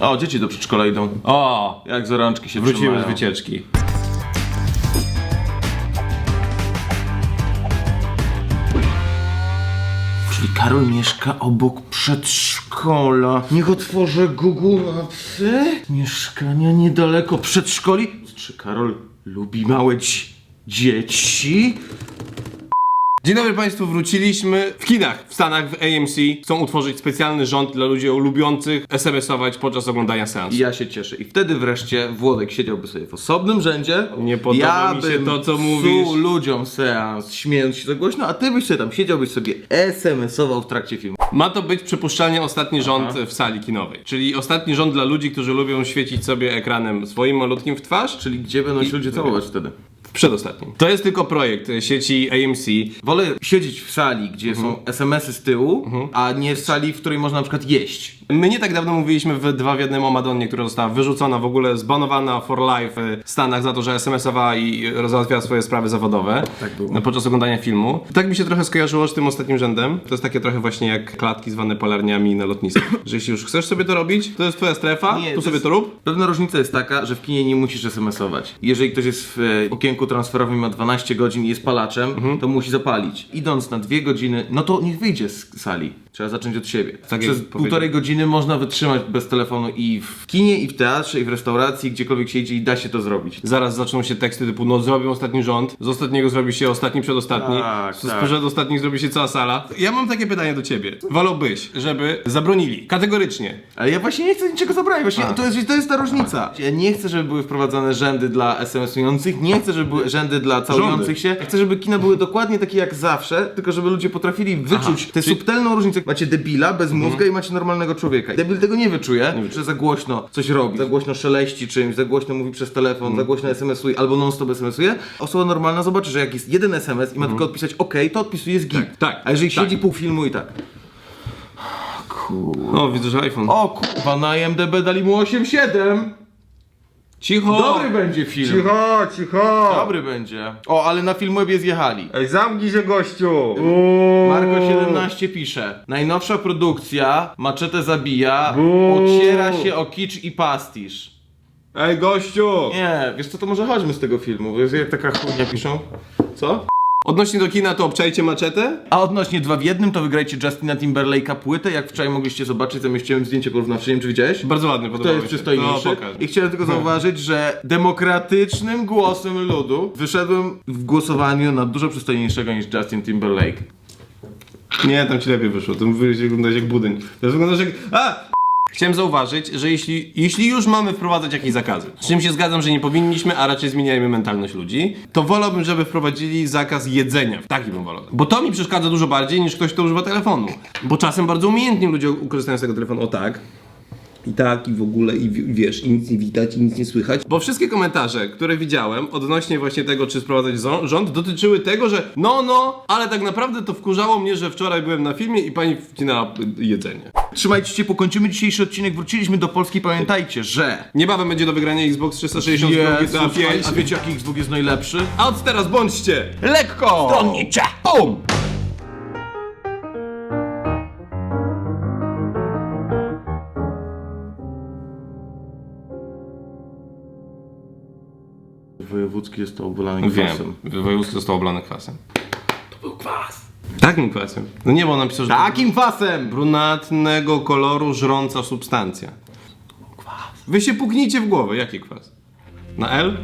O, dzieci do przedszkola idą. O! Jak za rączki się Wróciły z trzymają. wycieczki. Czyli Karol mieszka obok przedszkola. Niech otworzę Google Mapsy. Mieszkania niedaleko przedszkoli. Czy Karol lubi małe dzi- dzieci? Dzień dobry Państwu, wróciliśmy w kinach w Stanach, w AMC. Chcą utworzyć specjalny rząd dla ludzi lubiących SMS-ować podczas oglądania seansu. I ja się cieszę. I wtedy wreszcie Włodek siedziałby sobie w osobnym rzędzie. Nie podoba ja mi się bym to, co psuł mówisz. ludziom seans, śmiejąc się za głośno, a ty byś sobie tam siedziałbyś sobie SMS-ował w trakcie filmu. Ma to być przypuszczalnie ostatni rząd w sali kinowej. Czyli ostatni rząd dla ludzi, którzy lubią świecić sobie ekranem swoim malutkim w twarz, Czyli gdzie będą się ludzie całować wtedy? Przedostatnim. To jest tylko projekt e, sieci AMC. Wolę siedzieć w sali, gdzie są SMS-y z tyłu, a nie w sali, w której można na przykład jeść. My nie tak dawno mówiliśmy w dwa w jednym o Madonnie, która została wyrzucona, w ogóle zbanowana for life w Stanach za to, że SMS-owała i załatwiała swoje sprawy zawodowe Tak było. podczas oglądania filmu. Tak mi się trochę skojarzyło z tym ostatnim rzędem. To jest takie trochę właśnie jak klatki zwane palarniami na lotnisku. że jeśli już chcesz sobie to robić, to jest twoja strefa, Nie, tu to sobie jest- to rób. Pewna różnica jest taka, że w kinie nie musisz SMS-ować. Jeżeli ktoś jest w e, okienku transferowym ma 12 godzin i jest palaczem, Mhm. to musi zapalić. Idąc na dwie godziny, no to niech wyjdzie z sali. Trzeba zacząć od siebie. Tak Przez półtorej godziny można wytrzymać bez telefonu i w kinie, i w teatrze, i w restauracji, gdziekolwiek się idzie i da się to zrobić. Zaraz zaczną się teksty typu, no zrobią ostatni rząd, z ostatniego zrobi się ostatni przedostatni, Tak, z tak. przedostatnich zrobi się cała sala. Ja mam takie pytanie do ciebie. Wolałbyś, żeby zabronili kategorycznie Ale ja właśnie nie chcę niczego zabrać, właśnie to jest, to jest ta różnica. Ja nie chcę, żeby były wprowadzane rzędy dla SMS-ujących, nie chcę, żeby były rzędy dla całujących się. Ja chcę, żeby kina były dokładnie takie jak zawsze, tylko żeby ludzie potrafili wyczuć tę subtelną różnicę. Macie debila bez mózga i macie normalnego człowieka. Debil tego nie wyczuje, że za głośno coś robi, za głośno szeleści czymś, za głośno mówi przez telefon, za głośno SMS-uje albo non-stop SMS-uje. Osoba normalna zobaczy, że jak jest jeden SMS i ma tylko odpisać OK, to odpisuje z git. tak, A jeżeli tak. siedzi pół filmu i tak. O, widzę, że iPhone. O kurwa, na IMDB dali mu 8,7. Cicho! Dobry będzie film. Cicho, cicho! Dobry będzie. O, ale na Filmwebie zjechali. Ej, zamknij się gościu! Marko17 pisze. Najnowsza produkcja Maczetę zabija, Buu. ociera się o kicz i pastisz. Ej, gościu! Nie, wiesz co, to może chodźmy z tego filmu, bo jest jak taka chujnia piszą. Co? Odnośnie do kina, to obczajcie maczetę. A odnośnie dwa w jednym, to wygrajcie Justina Timberlake'a płytę, jak wczoraj mogliście zobaczyć, zamieściłem zdjęcie porównawcze, nie wiem czy widziałeś? Bardzo ładny, podoba To jest mi się. przystojniejszy. No, pokaż. I chciałem tylko zauważyć, że demokratycznym głosem ludu wyszedłem w głosowaniu na dużo przystojniejszego niż Justin Timberlake. Nie, tam ci lepiej wyszło. Tym wyglądać jak budyń. To wyglądasz jak... A! Chciałem zauważyć, że jeśli, jeśli już mamy wprowadzać jakieś zakazy, z czym się zgadzam, że nie powinniśmy, a raczej zmieniajmy mentalność ludzi, to wolałbym, żeby wprowadzili zakaz jedzenia. Taki bym wolał. Bo to mi przeszkadza dużo bardziej niż ktoś, kto używa telefonu. Bo czasem bardzo umiejętnie ludzie korzystają z tego telefonu. O tak. I tak, i w ogóle, i wi- wiesz, i nic nie widać, i nic nie słychać. Bo wszystkie komentarze, które widziałem odnośnie właśnie tego, czy sprowadzać rząd, dotyczyły tego, że no, no, ale tak naprawdę to wkurzało mnie, że wczoraj byłem na filmie i pani wcinała jedzenie. Trzymajcie się, pokończymy dzisiejszy odcinek, wróciliśmy do Polski, pamiętajcie, że... Niebawem będzie do wygrania Xbox 360 Jezus, GTA 5. a wiecie jaki Xbox jest najlepszy? A od teraz bądźcie! Lekko! Stronnicze! Bum! Wojewódzki jest to kwasem. Wiem, województwo zostało oblane kwasem. To był kwas. Takim kwasem. No nie, bo on napisał, że Takim kwasem! brunatnego koloru żrąca substancja. Wy się puknijcie w głowę, jaki kwas? Na L?